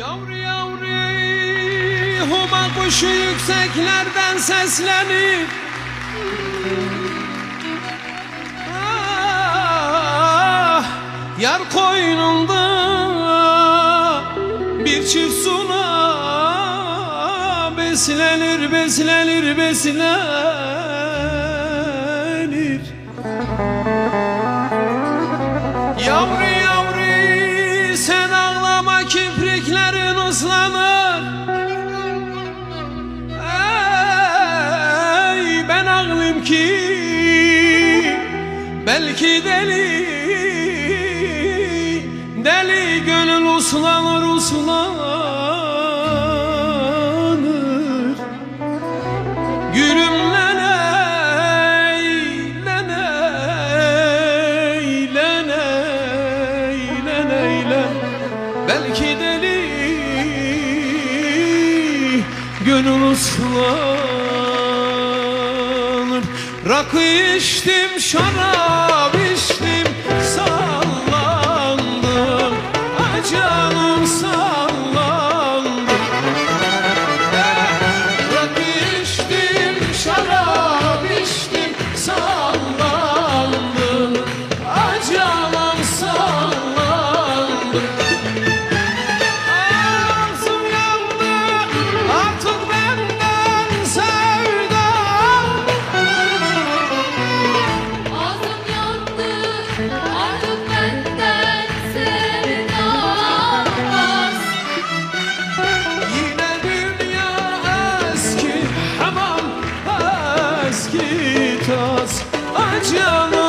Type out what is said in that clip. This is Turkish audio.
Yavru yavru huma kuşu yükseklerden seslenir Ah, Yar koynunda bir çift suna beslenir beslenir beslenir. Yavru ağlayayım ki belki deli Deli gönül uslanır uslanır Gülüm leney, leney, leney, leney, len. Belki deli gönül ıslanır Rakı içtim, şarap canım